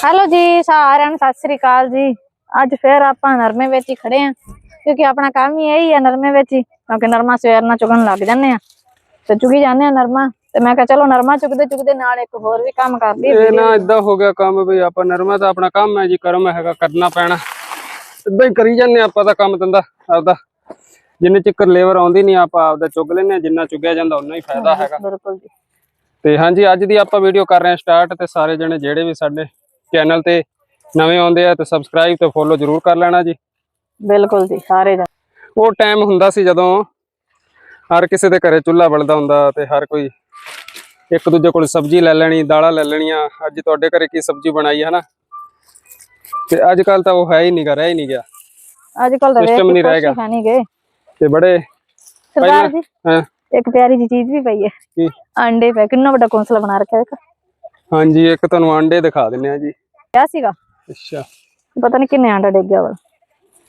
Hello ਜੀ ਸਾਰਿਆਂ ਨੂੰ ਸਤਿ ਸ੍ਰੀ ਅਕਾਲ ਜੀ। ਅੱਜ ਫੇਰ ਆਪਾਂ ਨਰਮੇ ਵਿੱਚ ਹੀ ਖੜੇ ਆਂ ਕਿਉਂਕਿ ਆਪਣਾ ਕੰਮ ਹੀ ਇਹੀ ਹੈ ਨਰਮੇ ਵਿੱਚ ਹੀ ਕਿਉਂਕਿ ਨਰਮਾ ਸਵੇਰ ਨਾਲ ਚੁਗਣ ਲੱਗ ਜਾਂਦੇ ਆ। ਤੇ ਚੁਗੀ ਜਾਂਦੇ ਆ ਨਰਮਾ ਤੇ ਮੈਂ ਕਿਹਾ ਚਲੋ ਨਰਮਾ ਚੁਗਦੇ ਚੁਗਦੇ ਨਾਲ ਇੱਕ ਹੋਰ ਵੀ ਕੰਮ ਕਰਦੀ ਇਹ ਨਾ ਇਦਾਂ ਹੋ ਗਿਆ ਕੰਮ ਵੀ ਆਪਾਂ ਨਰਮਾ ਤਾਂ ਆਪਣਾ ਕੰਮ ਹੈ ਜੀ ਕਰਮ ਹੈਗਾ ਕਰਨਾ ਪੈਣਾ। ਇਦਾਂ ਹੀ ਕਰੀ ਜਾਂਦੇ ਆਪਾਂ ਦਾ ਕੰਮ ਧੰਦਾ ਆਪਦਾ। ਜਿੰਨੇ ਚਿਕਰ ਲੇਬਰ ਆਉਂਦੀ ਨਹੀਂ ਆਪਾਂ ਆਪਦਾ ਚੁੱਗ ਲੈਨੇ ਜਿੰਨਾ ਚੁੱਗਿਆ ਜਾਂਦਾ ਉਨਾ ਹੀ ਫਾਇਦਾ ਹੈਗਾ। ਬਿਲਕੁਲ ਜੀ। ਤੇ ਹਾਂਜੀ ਅੱਜ ਦੀ ਆਪਾਂ ਵੀਡੀਓ ਕਰ ਰਹੇ ਹਾਂ ਸਟਾਰਟ ਤੇ ਸਾਰੇ ਜਣੇ ਜਿਹੜੇ ਵੀ ਸਾਡੇ ਚੈਨਲ ਤੇ ਨਵੇਂ ਆਉਂਦੇ ਆ ਤੇ ਸਬਸਕ੍ਰਾਈਬ ਤੇ ਫੋਲੋ ਜਰੂਰ ਕਰ ਲੈਣਾ ਜੀ। ਬਿਲਕੁਲ ਜੀ ਸਾਰੇ ਜਣੇ। ਉਹ ਟਾਈਮ ਹੁੰਦਾ ਸੀ ਜਦੋਂ ਹਰ ਕਿਸੇ ਦੇ ਘਰੇ ਚੁੱਲ੍ਹਾ ਬਲਦਾ ਹੁੰਦਾ ਤੇ ਹਰ ਕੋਈ ਇੱਕ ਦੂਜੇ ਕੋਲ ਸਬਜ਼ੀ ਲੈ ਲੈਣੀ ਦਾਲਾਂ ਲੈ ਲੈਣੀਆਂ। ਅੱਜ ਤੁਹਾਡੇ ਘਰੇ ਕੀ ਸਬਜ਼ੀ ਬਣਾਈ ਹੈ ਨਾ? ਤੇ ਅੱਜ ਕੱਲ ਤਾਂ ਉਹ ਹੈ ਹੀ ਨਹੀਂ ਗਾ ਰਹਿ ਹੀ ਨਹੀਂ ਗਿਆ। ਅੱਜ ਕੱਲ ਤਾਂ ਕੇ ਨਹੀਂ ਰਹਿ ਖੁਸ਼ ਹੀ ਨਹੀਂ ਗਏ ਤੇ ਬੜੇ ਸਰਦਾਰ ਜੀ ਹਾਂ। ਇੱਕ ਪਿਆਰੀ ਜੀ ਚੀਜ਼ ਵੀ ਪਈ ਹੈ। ਕੀ? ਅੰਡੇ ਪਏ ਕਿੰਨਾ ਵੱਡਾ ਕੌਂਸਲਾ ਬਣਾ ਰੱਖਿਆ ਦੇਖ ਹਾਂਜੀ ਇੱਕ ਤੁਹਾਨੂੰ ਆਂਡੇ ਦਿਖਾ ਦਿੰਨੇ ਆ ਜੀ। ਕਿਆ ਸੀਗਾ। ਅੱਛਾ। ਪਤਾ ਨਹੀਂ ਕਿੰਨੇ ਆਂਡਾ ਡਿੱਗ ਗਿਆ ਵਾ।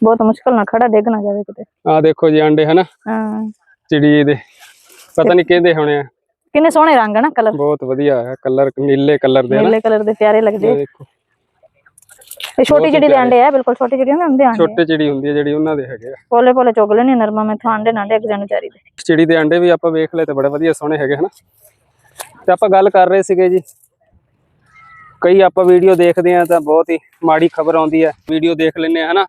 ਬਹੁਤ ਮੁਸ਼ਕਲ ਨਾਲ ਖੜਾ ਡਿੱਗ ਨਾ ਜਾਵੇ ਕਿਤੇ। ਆਹ ਦੇਖੋ ਜੀ ਆਂਡੇ ਹਨਾ? ਹਾਂ। ਚਿੜੀ ਦੇ। ਪਤਾ ਨਹੀਂ ਕਿਹਦੇ ਹੋਣੇ ਆ। ਕਿੰਨੇ ਸੋਹਣੇ ਰੰਗ ਆ ਨਾ ਕਲਰ। ਬਹੁਤ ਵਧੀਆ ਹੈ ਕਲਰ ਨੀਲੇ ਕਲਰ ਦੇ ਹਨਾ? ਨੀਲੇ ਕਲਰ ਦੇ ਪਿਆਰੇ ਲੱਗਦੇ। ਦੇਖੋ। ਇਹ ਛੋਟੀ ਜਿਹੜੀ ਦੇ ਅੰਡੇ ਆ ਬਿਲਕੁਲ ਛੋਟੀ ਜਿਹੜੀ ਹੁੰਦੇ ਆਂਡੇ ਛੋਟੇ ਚਿੜੀ ਹੁੰਦੀ ਹੈ ਜਿਹੜੀ ਉਹਨਾਂ ਦੇ ਹੈਗੇ ਆ। ਪੋਲੇ ਪੋਲੇ ਚੁਗ ਲੈਣੇ ਨਰਮਾ ਮੈਂ ਥਾਂ ਅੰਡੇ ਨਾ ਡਿੱਗ ਜਾਣ ਚਾਰੀ ਦੇ। ਚਿੜੀ ਦੇ ਅੰਡੇ ਵੀ ਆਪਾਂ ਵੇਖ ਲਏ ਤੇ ਬੜੇ ਵਧੀਆ ਸੋਹਣੇ ਹੈਗੇ ਹਨਾ? ਤੇ ਆਪਾਂ ਗੱਲ ਕਰ ਰਹੇ ਸੀਗੇ ਜੀ। ਕਈ ਆਪਾਂ ਵੀਡੀਓ ਦੇਖਦੇ ਆ ਤਾਂ ਬਹੁਤ ਹੀ ਮਾੜੀ ਖਬਰ ਆਉਂਦੀ ਹੈ। ਵੀਡੀਓ ਦੇਖ ਲੈਂਦੇ ਆ ਹਨਾ?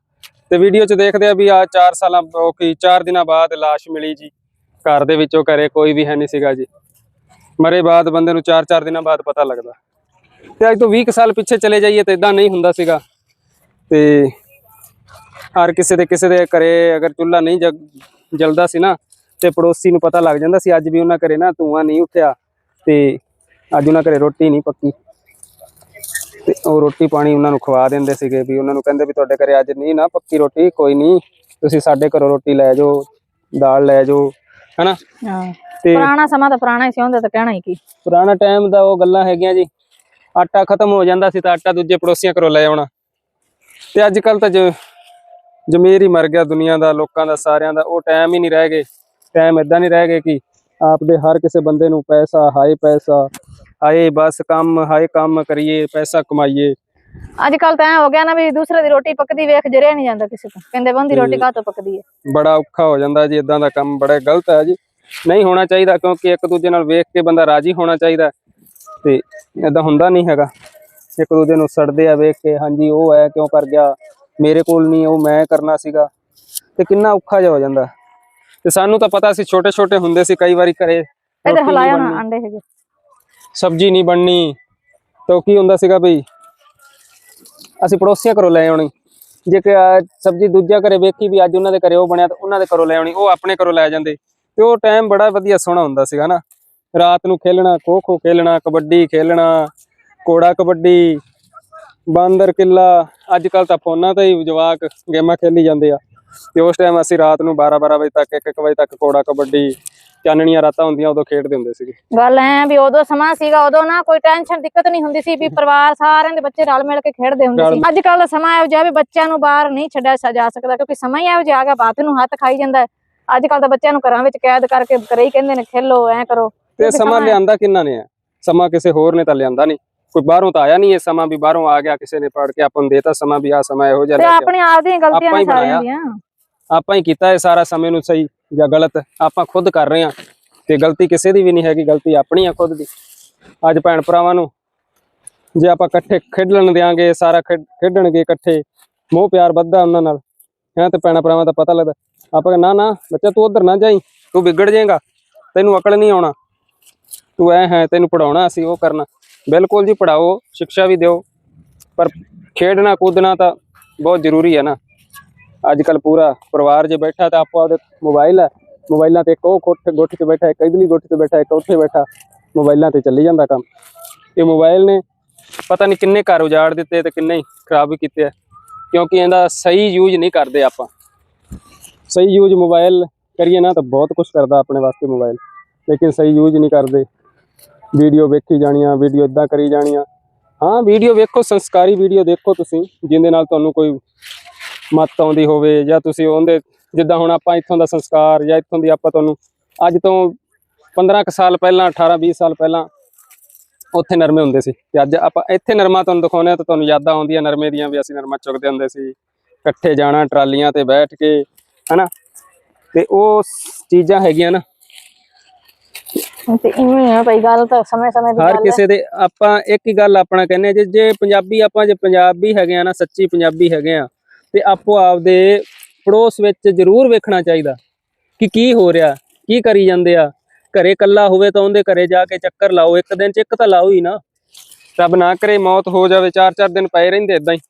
ਤੇ ਵੀਡੀਓ 'ਚ ਦੇਖਦੇ ਆ ਵੀ ਆ 4 ਸਾਲਾਂ ਉਹ ਕੀ 4 ਦਿਨਾਂ ਬਾਅਦ ਲਾਸ਼ ਮਿਲੀ ਜੀ। ਘਰ ਦੇ ਵਿੱਚੋਂ ਘਰੇ ਕੋਈ ਵੀ ਹੈ ਨਹੀਂ ਸੀਗਾ ਜੀ। ਮਰੇ ਬਾਅਦ ਬੰਦੇ ਨੂੰ 4-4 ਦਿਨਾਂ ਬਾਅਦ ਪਤਾ ਲੱਗਦਾ। ਤੇ ਅੱਜ ਤੋਂ 20 ਕੁ ਸਾਲ ਪਿੱਛੇ ਚਲੇ ਜਾਈਏ ਤਾਂ ਇਦਾਂ ਨਹੀਂ ਹੁੰਦਾ ਸੀਗਾ। ਤੇ ਹਰ ਕਿਸੇ ਦੇ ਕਿਸੇ ਦੇ ਘਰੇ ਅਗਰ ਚੁੱਲ੍ਹਾ ਨਹੀਂ ਜਗ- ਜਲਦਾ ਸੀ ਨਾ, ਤੇ ਪੜੋਸੀ ਨੂੰ ਪਤਾ ਲੱਗ ਜਾਂਦਾ ਸੀ, ਅੱਜ ਵੀ ਉਹਨਾਂ ਘਰੇ ਨਾ ਧੂਆਂ ਨਹੀਂ ਉੱਠਿਆ। ਤੇ ਅੱਜ ਉਹਨਾਂ ਘਰੇ ਰੋਟੀ ਨਹੀਂ ਪੱਕੀ। ਤੇ ਉਹ ਰੋਟੀ ਪਾਣੀ ਉਹਨਾਂ ਨੂੰ ਖਵਾ ਦਿੰਦੇ ਸੀਗੇ ਵੀ ਉਹਨਾਂ ਨੂੰ ਕਹਿੰਦੇ ਵੀ ਤੁਹਾਡੇ ਘਰੇ ਅੱਜ ਨਹੀਂ ਨਾ ਪੱਕੀ ਰੋਟੀ ਕੋਈ ਨਹੀਂ ਤੁਸੀਂ ਸਾਡੇ ਘਰੋਂ ਰੋਟੀ ਲੈ ਜਾਓ ਦਾਲ ਲੈ ਜਾਓ ਹਨਾ? ਹਾਂ। ਤੇ ਪੁਰਾਣਾ ਸਮਾਂ ਤਾਂ ਪੁਰਾਣਾ ਹੀ ਸੀ ਹੁੰਦਾ ਤਾਂ ਕਹਿਣਾ ਹੀ ਕੀ। ਪੁਰਾਣਾ ਟਾਈਮ ਦਾ ਉਹ ਗੱਲਾਂ ਹੈਗੀਆਂ ਜੀ। ਆਟਾ ਖਤਮ ਹੋ ਜਾਂਦਾ ਸੀ ਤਾਂ ਆਟਾ ਦੂਜੇ ਪੜੋਸੀਆਂ ਘਰੋਂ ਲੈ ਆਉਣਾ। ਤੇ ਅੱਜ ਕੱਲ ਤਾਂ ਜ ਜ਼ਮੀਰ ਹੀ ਮਰ ਗਿਆ ਦੁਨੀਆ ਦਾ ਲੋਕਾਂ ਦਾ ਸਾਰਿਆਂ ਦਾ ਉਹ ਟਾਈਮ ਹੀ ਨਹੀਂ ਰਹਿ ਗਏ। ਟਾਈਮ ਇਦਾਂ ਨਹੀਂ ਰਹਿ ਗਏ ਕਿ ਆਪਦੇ ਹਰ ਕਿਸੇ ਬੰਦੇ ਨੂੰ ਪੈਸਾ ਹਾਏ ਪੈਸਾ ਹਾਏ ਬਸ ਕੰਮ ਹਾਏ ਕੰਮ ਕਰੀਏ ਪੈਸਾ ਕਮਾਈਏ। ਅੱਜ ਕੱਲ ਤਾਂ ਐ ਹੋ ਗਿਆ ਨਾ ਵੀ ਦੂਸਰੇ ਦੀ ਰੋਟੀ ਪੱਕਦੀ ਵੇਖ ਜਰਿਆ ਨਹੀਂ ਜਾਂਦਾ ਕਿਸੇ ਤੋਂ। ਕਹਿੰਦੇ ਬੰਦੀ ਰੋਟੀ ਕਾਹ ਤੋਂ ਪੱਕਦੀ ਹੈ? ਬੜਾ ਔਖਾ ਹੋ ਜਾਂਦਾ ਜੀ ਇਦਾਂ ਦਾ ਕੰਮ ਬੜਾ ਗਲਤ ਹੈ ਜੀ। ਨਹੀਂ ਹੋਣਾ ਚਾਹੀਦਾ ਕਿਉਂਕਿ ਇੱਕ ਦੂਜੇ ਨਾਲ ਵੇਖ ਕੇ ਬੰਦਾ ਰਾਜੀ ਹੋਣਾ ਚਾਹੀਦਾ। ਤੇ ਇਦਾਂ ਹੁੰਦਾ ਨਹੀਂ ਹੈਗਾ। ਇੱਕ ਦੂਜੇ ਨੂੰ ਸੜਦੇ ਆ ਵੇਖ ਕੇ ਹਾਂਜੀ ਉਹ ਹੈ ਕਿਉਂ ਕਰ ਗਿਆ ਮੇਰੇ ਕੋਲ ਨਹੀਂ ਉਹ ਮੈਂ ਕਰਨਾ ਸੀਗਾ। ਤੇ ਕਿੰਨਾ ਔਖਾ ਜਿਹਾ ਹੋ ਜਾਂਦਾ। ਤੇ ਸਾਨੂੰ ਤਾਂ ਪਤਾ ਸੀ ਛੋਟੇ ਛੋਟੇ ਹੁੰਦੇ ਸੀ ਕਈ ਵਾਰੀ ਘਰੇ ਇਧਰ ਹਲਾਇਆ ਨਾ ਅੰਡੇ ਹੈਗੇ। ਸਬਜ਼ੀ ਨਹੀਂ ਬਣਨੀ। ਤਾਂ ਕੀ ਹੁੰਦਾ ਸੀਗਾ ਬਈ ਅਸੀਂ ਪੜੋਸੀਆਂ ਘਰੋਂ ਲੈ ਆਉਣੀ। ਜੇ ਕਿ ਸਬਜ਼ੀ ਦੂਜਾ ਘਰੇ ਵੇਖੀ ਵੀ ਅੱਜ ਉਹਨਾਂ ਦੇ ਘਰੇ ਉਹ ਬਣਿਆ ਤਾਂ ਉਹਨਾਂ ਦੇ ਘਰੋਂ ਲੈ ਆਉਣੀ ਉਹ ਆਪਣੇ ਘਰੋਂ ਲੈ ਜਾਂਦੇ। ਤੇ ਉਹ ਟਾਈਮ ਬੜਾ ਵਧੀਆ ਸੋਹਣਾ ਹੁੰਦਾ ਸੀਗਾ ਨਾ। ਰਾਤ ਨੂੰ ਖੇਲਣਾ ਖੋ ਖੋ ਖੇਲਣਾ ਕਬੱਡੀ ਖੇਲਣਾ ਕੋੜਾ ਕਬੱਡੀ ਬਾਂਦਰ ਕਿੱਲਾ। ਅੱਜ ਕੱਲ ਤਾਂ ਫੋਨਾਂ ਤੇ ਹੀ ਜਵਾਕ ਗੇਮਾਂ ਖੇਲੀ ਜਾਂਦੇ ਆ। ਤੇ ਉਸ ਟਾਈਮ ਅਸੀਂ ਰਾਤ ਨੂੰ 12 12 ਵਜੇ ਤੱਕ 1 1 ਵਜੇ ਤੱਕ ਕੋੜਾ ਕਬੱਡੀ ਚਾਨਣੀਆਂ ਰਾਤਾਂ ਹੁੰਦੀਆਂ ਉਦੋਂ ਖੇਡਦੇ ਹੁੰਦੇ ਸੀਗੇ। ਗੱਲ ਐ ਵੀ ਉਦੋਂ ਸਮਾਂ ਸੀਗਾ ਉਦੋਂ ਨਾ ਕੋਈ ਟੈਨਸ਼ਨ ਦਿੱਕਤ ਨਹੀਂ ਹੁੰਦੀ ਸੀ ਵੀ ਪਰਿਵਾਰ ਸਾਰਿਆਂ ਦੇ ਬੱਚੇ ਰਲ ਮਿਲ ਕੇ ਖੇਡਦੇ ਹੁੰਦੇ ਸੀ। ਅੱਜ ਕੱਲ ਸਮਾਂ ਇਹੋ ਜਿਹਾ ਵੀ ਬੱਚਿਆਂ ਨੂੰ ਬਾਹਰ ਨਹੀਂ ਛੱਡਿਆ ਜਾ ਸਕਦਾ ਕਿਉਂਕਿ ਸਮਾਂ ਹੀ ਇਹੋ ਜਿਹਾ ਆ ਗਿਆ ਬਾਤ ਨੂੰ ਹੱਥ ਖਾਈ ਜਾਂਦਾ। ਅੱਜ ਕੱਲ ਤਾਂ ਬੱਚਿਆਂ ਨੂੰ ਘਰਾਂ ਵਿੱਚ ਕੈਦ ਕਰਕੇ ਘਰੇ ਹੀ ਕਹਿੰਦੇ ਨੇ ਖੇਲੋ ਐ ਕਰੋ। ਤੇ ਸਮਾਂ ਲਿਆਂਦਾ ਕਿੰਨਾ ਨੇ ਆ? ਸਮਾਂ ਕਿਸੇ ਹੋਰ ਨੇ ਤਾਂ ਲਿਆਂਦਾ ਨਹੀਂ। ਕੋਈ ਬਾਹਰੋਂ ਤਾਂ ਆਇਆ ਨਹੀਂ ਇਹ ਸਮਾਂ ਵੀ ਬਾਹਰੋਂ ਆ ਗਿਆ ਕਿਸੇ ਨੇ ਪੜ ਕੇ ਆਪਾਂ ਨੂੰ ਦੇਤਾ ਸਮਾਂ ਵੀ ਆ ਸਮਾਂ ਇਹੋ ਜਿਹਾ ਤੇ। ਆਪਣੀ ਆਪ ਦੀਆਂ ਗਲਤੀਆਂ ਨੇ ਹੀ ਸਾਰਿਆਂ। ਦੀਆਂ ਆਪਾਂ ਹੀ ਕੀਤਾ ਇਹ ਸਾਰਾ ਸਮੇਂ ਨੂੰ ਸਹੀ ਜਾਂ ਗਲਤ ਆਪਾਂ ਖੁਦ ਕਰ ਰਹੇ ਹਾਂ। ਤੇ ਗਲਤੀ ਕਿਸੇ ਦੀ ਵੀ ਨਹੀਂ ਹੈਗੀ ਗਲਤੀ ਆਪਣੀ ਆ ਖੁਦ ਦੀ। ਅੱਜ ਭੈਣ ਭਰਾਵਾਂ ਨੂੰ ਜੇ ਆਪਾਂ ਇਕੱਠੇ ਖੇਡਣ ਦਿਆਂਗੇ ਸਾਰਾ ਖੇਡ- ਖੇਡਣਗੇ ਇਕੱਠੇ ਮੋਹ ਪਿਆਰ ਵੱਧਦਾ ਉਹਨਾਂ ਨਾਲ ਹੈ ਤੇ ਭੈਣਾ ਭਰਾਵਾਂ ਦਾ ਪਤਾ ਲੱਗਦਾ। ਆਪਾਂ ਨਾ ਨਾ ਬੱਚਾ ਤੂੰ ਉਧਰ ਨਾ ਜਾਈ ਤੂੰ ਵਿਗੜ ਜਾਏਗਾ ਤੈਨੂੰ ਅਕਲ ਨਹੀਂ ਆਉਣਾ। ਤੂੰ ਐ ਹੈ ਤੈਨੂੰ ਪੜਾਉਣਾ ਅਸੀਂ ਉਹ ਕਰਨਾ। ਬਿਲਕੁਲ ਜੀ ਪੜਾਓ ਸਿੱਖਿਆ ਵੀ ਦਿਓ, ਪਰ ਖੇਡਣਾ ਕੂਦਣਾ ਤਾਂ ਬਹੁਤ ਜ਼ਰੂਰੀ ਹੈ ਨਾ। ਅੱਜ ਕੱਲ ਪੂਰਾ ਪਰਿਵਾਰ ਜੇ ਬੈਠਾ ਤਾਂ ਆਪੋ ਆਪਦੇ ਮੋਬਾਈਲ ਹੈ, ਮੋਬਾਈਲਾਂ ਤੇ ਇੱਕ ਉਹ ਗੁੱਠ ਗੁੱਠ 'ਚ ਬੈਠਾ, ਇੱਕ ਇਧਰਲੀ ਗੁੱਠ 'ਚ ਬੈਠਾ, ਇੱਕ ਉੱਥੇ ਬੈਠਾ, ਮੋਬਾਈਲਾਂ ਤੇ ਚੱਲੀ ਜਾਂਦਾ ਕੰਮ। ਇਹ ਮੋਬਾਈਲ ਨੇ ਪਤਾ ਨਹੀਂ ਕਿੰਨੇ ਘਰ ਉਜਾੜ ਦਿੱਤੇ ਤੇ ਕਿੰਨੇ ਹੀ ਖਰਾਬ ਕੀਤੇ ਆ, ਕਿਉਂਕਿ ਇਹਦਾ ਸਹੀ ਯੂਜ਼ ਨਹੀਂ ਕਰਦੇ ਆਪਾਂ। ਸਹੀ ਯੂਜ਼ ਮੋਬਾਈਲ ਕਰੀਏ ਨਾ ਤਾਂ ਬਹੁਤ ਕੁਝ ਕਰਦਾ ਆਪਣੇ ਵਾਸਤੇ ਮੋਬਾਈਲ, ਲੇਕਿਨ ਸਹੀ ਯੂਜ਼ ਨਹੀਂ ਕਰਦੇ। ਵੀਡੀਓ ਵੇਖੀ ਜਾਣੀਆਂ, ਵੀਡੀਓ ਇਦਾਂ ਕਰੀ ਜਾਣੀਆਂ। ਹਾਂ, ਵੀਡੀਓ ਵੇਖੋ, ਸੰਸਕਾਰੀ ਵੀਡੀਓ ਦੇਖੋ ਤੁਸੀਂ ਜਿਹਦੇ ਨਾਲ ਤੁਹਾਨੂੰ ਕੋਈ ਮੱਤ ਆਉਂਦੀ ਹੋਵੇ ਜਾਂ ਤੁਸੀਂ ਉਹਦੇ, ਜਿੱਦਾਂ ਹੁਣ ਆਪਾਂ ਇੱਥੋਂ ਦਾ ਸੰਸਕਾਰ ਜਾਂ ਇੱਥੋਂ ਦੀ ਆਪਾਂ ਤੁਹਾਨੂੰ, ਅੱਜ ਤੋਂ 15 ਕੁ ਸਾਲ ਪਹਿਲਾਂ 18 20 ਸਾਲ ਪਹਿਲਾਂ ਉੱਥੇ ਨਰਮੇ ਹੁੰਦੇ ਸੀ। ਤੇ ਅੱਜ ਆਪਾਂ ਇੱਥੇ ਨਰਮਾ ਤੁਹਾਨੂੰ ਦਿਖਾਉਂਦੇ ਹਾਂ ਤਾਂ ਤੁਹਾਨੂੰ ਯਾਦਾਂ ਆਉਂਦੀਆਂ ਨਰਮੇ ਦੀਆਂ ਵੀ ਅਸੀਂ ਨਰਮਾ ਚੁਗਦੇ ਹੁੰਦੇ ਸੀ। ਇਕੱਠੇ ਜਾਣਾ, ਟਰਾਲੀਆਂ ਤੇ ਬੈਠ ਕੇ, ਹਨਾ? ਤੇ ਉਹ ਚੀਜ਼ਾਂ ਹੈਗੀਆਂ ਨਾ ਤੇ ਇਵੇਂ ਆ ਭਾਈ ਗੱਲ ਤਾਂ ਸਮੇਂ ਸਮੇਂ ਦੀ ਹਰ ਗੱਲ ਹੈ ਕਿਸੇ ਦੇ ਆਪਾਂ ਇੱਕ ਹੀ ਗੱਲ ਆਪਣਾ ਕਹਿੰਦੇ ਜੇ ਜੇ ਪੰਜਾਬੀ ਆਪਾਂ ਜੇ ਪੰਜਾਬੀ ਹੈਗੇ ਆ ਨਾ ਸੱਚੀ ਪੰਜਾਬੀ ਹੈਗੇ ਆ ਤੇ ਆਪੋ ਆਪਦੇ ਪੜੋਸ ਵਿੱਚ ਜ਼ਰੂਰ ਵੇਖਣਾ ਚਾਹੀਦਾ ਕਿ ਕੀ ਹੋ ਰਿਹਾ ਕੀ ਕਰੀ ਜਾਂਦੇ ਆ। ਘਰੇ ਕੱਲਾ ਹੋਵੇ ਤਾਂ ਉਹਦੇ ਘਰੇ ਜਾ ਕੇ ਚੱਕਰ ਲਾਓ ਇੱਕ ਦਿਨ ਚ ਇੱਕ ਤਾਂ ਲਾਓ ਹੀ ਨਾ। ਰੱਬ ਨਾ ਕਰੇ ਮੌਤ ਹੋ ਜਾਵੇ ਚਾਰ ਚਾਰ ਦਿਨ ਪਏ ਰਹਿੰਦੇ ਇਦਾਂ ਹੀ।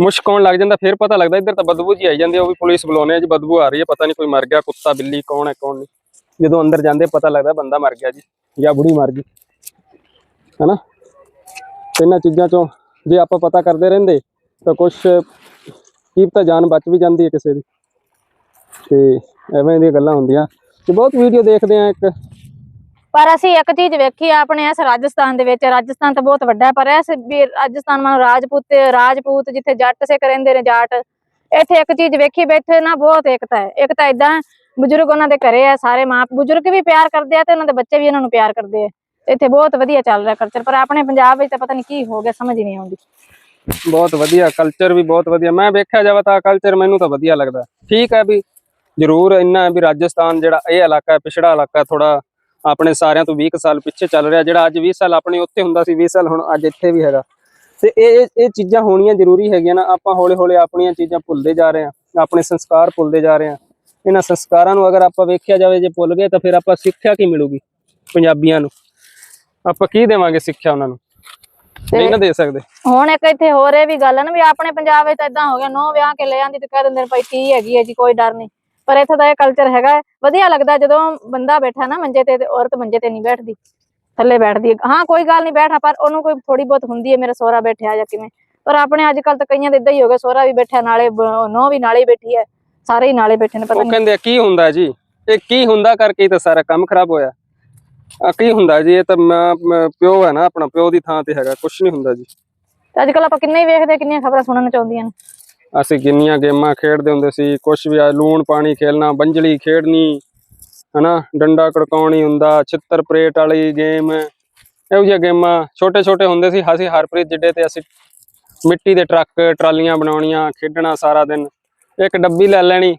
ਮੁਸ਼ਕ ਆਉਣ ਲੱਗ ਜਾਂਦਾ ਫਿਰ ਪਤਾ ਲੱਗਦਾ ਇੱਧਰ ਤਾਂ ਬਦਬੂ ਜੀ ਆਈ ਜਾਂਦੀ ਉਹ ਵੀ ਪੁਲਿਸ ਬੁਲਾਉਂਦੇ ਆ ਜੀ ਬਦਬੂ ਆ ਰਹੀ ਹੈ ਪਤਾ ਨਹੀਂ ਕੋਈ ਮਰ ਗਿਆ ਕੁੱਤਾ ਬਿੱਲੀ ਕੌਣ ਹੈ ਕੌਣ ਨਹੀਂ। ਜਦੋਂ ਅੰਦਰ ਜਾਂਦੇ ਪਤਾ ਲੱਗਦਾ ਬੰਦਾ ਮਰ ਗਿਆ ਜੀ ਜਾਂ ਬੁੜੀ ਮਰ ਗਈ। ਹਨਾ? ਇਹਨਾਂ ਚੀਜ਼ਾਂ ਚੋਂ ਜੇ ਆਪਾਂ ਪਤਾ ਕਰਦੇ ਰਹਿੰਦੇ ਤਾਂ ਕੁਝ ਕੀ ਤਾਂ ਜਾਨ ਬਚ ਵੀ ਜਾਂਦੀ ਹੈ ਕਿਸੇ ਦੀ। ਤੇ ਐਵੇਂ ਦੀਆਂ ਗੱਲਾਂ ਹੁੰਦੀਆਂ। ਤੇ ਬਹੁਤ ਵੀਡੀਓ ਦੇਖਦੇ ਆ ਇੱਕ। ਪਰ ਅਸੀਂ ਇੱਕ ਚੀਜ਼ ਵੇਖੀ ਆ ਆਪਣੇ ਇਸ ਰਾਜਸਥਾਨ ਦੇ ਵਿੱਚ। ਰਾਜਸਥਾਨ ਤਾਂ ਬਹੁਤ ਵੱਡਾ ਪਰ ਇਸ ਰਾਜਸਥਾਨ ਮਾਨੂੰ ਰਾਜਪੂਤ ਰਾਜਪੂਤ ਜਿੱਥੇ ਜੱਟ ਸਿੱਖ ਰਹਿੰਦੇ ਨੇ, ਜਾਟ। ਇੱਥੇ ਇੱਕ ਚੀਜ਼ ਵੇਖੀ ਬੈਠੇ ਨਾ ਬਹੁਤ ਏਕਤਾ ਹੈ। ਇੱਕ ਤਾਂ ਇਦਾਂ ਬਜ਼ੁਰਗ ਉਹਨਾਂ ਦੇ ਘਰੇ ਆ, ਸਾਰੇ ਮਾਂ ਬਜ਼ੁਰਗ ਵੀ ਪਿਆਰ ਕਰਦੇ ਆ ਤੇ ਉਹਨਾਂ ਦੇ ਬੱਚੇ ਵੀ ਉਹਨਾਂ ਨੂੰ ਪਿਆਰ ਕਰਦੇ ਆ। ਇੱਥੇ ਬਹੁਤ ਵਧੀਆ ਚੱਲ ਰਿਹਾ ਕਲਚਰ ਪਰ ਆਪਣੇ ਪੰਜਾਬ ਵਿੱਚ ਤਾਂ ਪਤਾ ਨਹੀਂ ਕੀ ਹੋ ਗਿਆ, ਸਮਝ ਨਹੀਂ ਆਉਂਦੀ। ਬਹੁਤ ਵਧੀਆ ਕਲਚਰ ਵੀ ਬਹੁਤ ਵਧੀਆ। ਮੈਂ ਵੇਖਿਆ ਜਾਵੇ ਤਾਂ ਕਲਚਰ ਮੈਨੂੰ ਤਾਂ ਵਧੀਆ ਲੱਗਦਾ। ਠੀਕ ਹੈ ਵੀ ਜ਼ਰੂਰ ਇੰਨਾ ਵੀ ਰਾਜਸਥਾਨ ਜਿਹੜਾ ਇਹ ਇਲਾਕਾ ਹੈ, ਪਿਛੜਾ ਇਲਾਕਾ ਥੋੜਾ ਆਪਣੇ ਸਾਰਿਆਂ ਤੋਂ 20 ਕੁ ਸਾਲ ਪਿੱਛੇ ਚੱਲ ਰਿਹਾ। ਜਿਹੜਾ ਅੱਜ 20 ਸਾਲ ਆਪਣੇ ਉੱਥੇ ਹੁੰਦਾ ਸੀ 20 ਸਾਲ ਹੁਣ ਅੱਜ ਇੱਥੇ ਵੀ ਹੈਗਾ। ਤੇ ਇਹ, ਇਹ- ਚੀਜ਼ਾਂ ਹੋਣੀਆਂ ਜ਼ਰੂਰੀ ਹੈਗੀਆਂ ਨਾ। ਆਪਾਂ ਹੌਲੇ ਹੌਲੇ ਆਪਣੀਆਂ ਚੀਜ਼ਾਂ ਭੁੱਲਦੇ ਜਾ ਰਹੇ ਆ ਆਪਣੇ ਸੰਸਕਾਰ ਭੁੱਲਦੇ ਜਾ ਰਹੇ ਆ ਇਹਨਾਂ ਸੰਸਕਾਰਾਂ ਨੂੰ ਅਗਰ ਆਪਾਂ ਵੇਖਿਆ ਜਾਵੇ ਜੇ ਭੁੱਲ ਗਏ ਤਾਂ ਫਿਰ ਆਪਾਂ ਸਿੱਖਿਆ ਕੀ ਮਿਲੂਗੀ ਪੰਜਾਬੀਆਂ ਨੂੰ? ਆਪਾਂ ਕੀ ਦੇਵਾਂਗੇ ਸਿੱਖਿਆ ਉਹਨਾਂ ਨੂੰ? ਨਹੀਂ ਨਾ ਦੇ ਸਕਦੇ। ਹੁਣ ਇੱਕ ਇੱਥੇ ਹੋਰ ਇਹ ਵੀ ਗੱਲ ਹੈ ਨਾ ਵੀ ਆਪਣੇ ਪੰਜਾਬ ਵਿੱਚ ਤਾਂ ਇਦਾਂ ਹੋ ਗਿਆ ਨੋ ਵਿਆਹ ਕੇ ਲੈ ਆਂਦੀ ਤੇ ਕਹਿ ਦਿੰਦੇ ਨੇ ਭਾਈ ਟੀ ਹੈਗੀ ਹੈ ਜੀ, ਕੋਈ ਡਰ ਨਹੀਂ। ਪਰ ਇੱਥੇ ਦਾ ਇਹ ਕਲਚਰ ਹੈਗਾ ਵਧੀਆ ਲੱਗਦਾ ਜਦੋਂ ਬੰਦਾ ਬੈਠਾ ਨਾ ਮੰਜੇ ਤੇ ਔਰਤ ਮੰਜੇ ਤੇ ਨਹੀਂ ਬੈਠਦੀ। ਥੱਲੇ ਬੈਠਦੀ ਹਾਂ। ਕੋਈ ਗੱਲ ਨਹੀਂ, ਬੈਠਾ ਪਰ ਉਹਨੂੰ ਕੋਈ ਥੋੜੀ ਬਹੁਤ ਹੁੰਦੀ ਹੈ, ਮੇਰਾ ਸੋਹਰਾ ਬੈਠਿਆ ਜਾਂ ਕਿਵੇਂ। ਪਰ ਆਪਣੇ ਅੱਜ ਕੱਲ ਤਾਂ ਕਈਆਂ ਦੇ ਇਦਾਂ ਹੀ ਹੋ ਗਿਆ ਸੋਹਰਾ ਵੀ ਬੈਠਾ, ਨਾਲੇ ਨੋ ਵੀ ਨਾਲੇ ਹੀ ਬੈਠੀ ਹੈ। ਸਾਰੇ ਹੀ ਨਾਲੇ ਬੈਠੇ ਨੇ ਪਤਾ ਉਹ ਨਹੀਂ ਕਹਿੰਦੇ ਕੀ ਹੁੰਦਾ ਜੀ? ਇਹ ਕੀ ਹੁੰਦਾ ਕਰਕੇ ਹੀ ਤਾਂ ਸਾਰਾ ਕੰਮ ਖਰਾਬ ਹੋਇਆ। ਆ ਕੀ ਹੁੰਦਾ ਜੀ? ਇਹ ਤਾਂ ਮੈਂ- ਮੈਂ ਪਿਓ ਹੈ ਨਾ ਆਪਣਾ ਪਿਓ ਦੀ ਥਾਂ ਤੇ ਹੈਗਾ ਕੁਝ ਨਹੀਂ ਹੁੰਦਾ ਜੀ। ਤੇ ਅੱਜ ਕੱਲ ਆਪਾਂ ਕਿੰਨੇ ਹੀ ਵੇਖਦੇ ਹਾਂ, ਕਿੰਨੀਆਂ ਖਬਰਾਂ ਸੁਣਨ ਚ ਆਉਂਦੀਆਂ ਨੇ। ਅਸੀਂ ਕਿੰਨੀਆਂ ਗੇਮਾਂ ਖੇਡਦੇ ਹੁੰਦੇ ਸੀ ਕੁਝ ਵੀ ਆ ਲੂਣ ਪਾਣੀ ਖੇਲਣਾ ਬੰਜਲੀ ਖੇਡਣੀ ਹਨਾ? ਡੰਡਾ ਕੜਕਾਉਣੀ ਹੁੰਦਾ ਛਿੱਤਰ ਪਰੇਟ ਵਾਲੀ ਗੇਮ ਇਹੋ ਜਿਹੀਆਂ ਗੇਮਾਂ ਛੋਟੇ ਛੋਟੇ ਹੁੰਦੇ ਸੀ। ਅਸੀਂ ਹਰਪ੍ਰੀਤ ਜਿੱਡੇ ਤੇ ਅਸੀਂ ਮਿੱਟੀ ਦੇ ਟਰੱਕ ਟਰਾਲੀਆਂ ਬਣਾਉਣੀਆਂ ਖੇਡਣਾ ਸਾਰਾ ਦਿਨ। ਇੱਕ ਡੱਬੀ ਲੈ ਲੈਣੀ।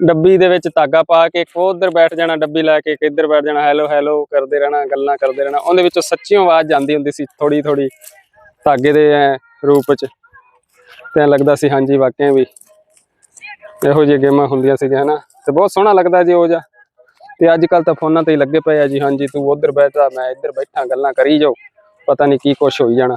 ਡੱਬੀ ਦੇ ਵਿੱਚ ਧਾਗਾ ਪਾ ਕੇ ਇੱਕ ਉਧਰ ਬੈਠ ਜਾਣਾ, ਡੱਬੀ ਲੈ ਕੇ ਇੱਧਰ ਬੈਠ ਜਾਣਾ, ਹੈਲੋ ਹੈਲੋ, ਕਰਦੇ ਰਹਿਣਾ, ਗੱਲਾਂ ਕਰਦੇ ਰਹਿਣਾ। ਉਹਦੇ ਵਿੱਚੋਂ ਸੱਚੀ ਆਵਾਜ਼ ਜਾਂਦੀ ਹੁੰਦੀ ਸੀ ਥੋੜੀ ਥੋੜੀ ਧਾਗੇ ਦੇ ਰੂਪ ਚ। ਤੇ ਲੱਗਦਾ ਸੀ, ਹਾਂਜੀ, ਵਾਕਿਆ ਵੀ ਇਹੋ ਜਿਹੀਆਂ ਗੇਮਾਂ ਹੁੰਦੀਆਂ ਸੀਗੀਆਂ, ਹਨਾ। ਤੇ ਬਹੁਤ ਸੋਹਣਾ ਲੱਗਦਾ ਜੀ ਉਹ ਜਾ ਤੇ ਅੱਜ ਕੱਲ ਤਾਂ ਫੋਨਾਂ ਤੇ ਹੀ ਲੱਗੇ ਪਏ ਆ ਜੀ, ਹਾਂਜੀ, ਤੂੰ ਉਧਰ ਬੈਠਾ, ਮੈਂ ਇੱਧਰ ਬੈਠਾ, ਗੱਲਾਂ ਕਰੀ ਜਾਓ। ਪਤਾ ਨਹੀਂ ਕੀ ਕੁਛ ਹੋਈ ਜਾਣਾ।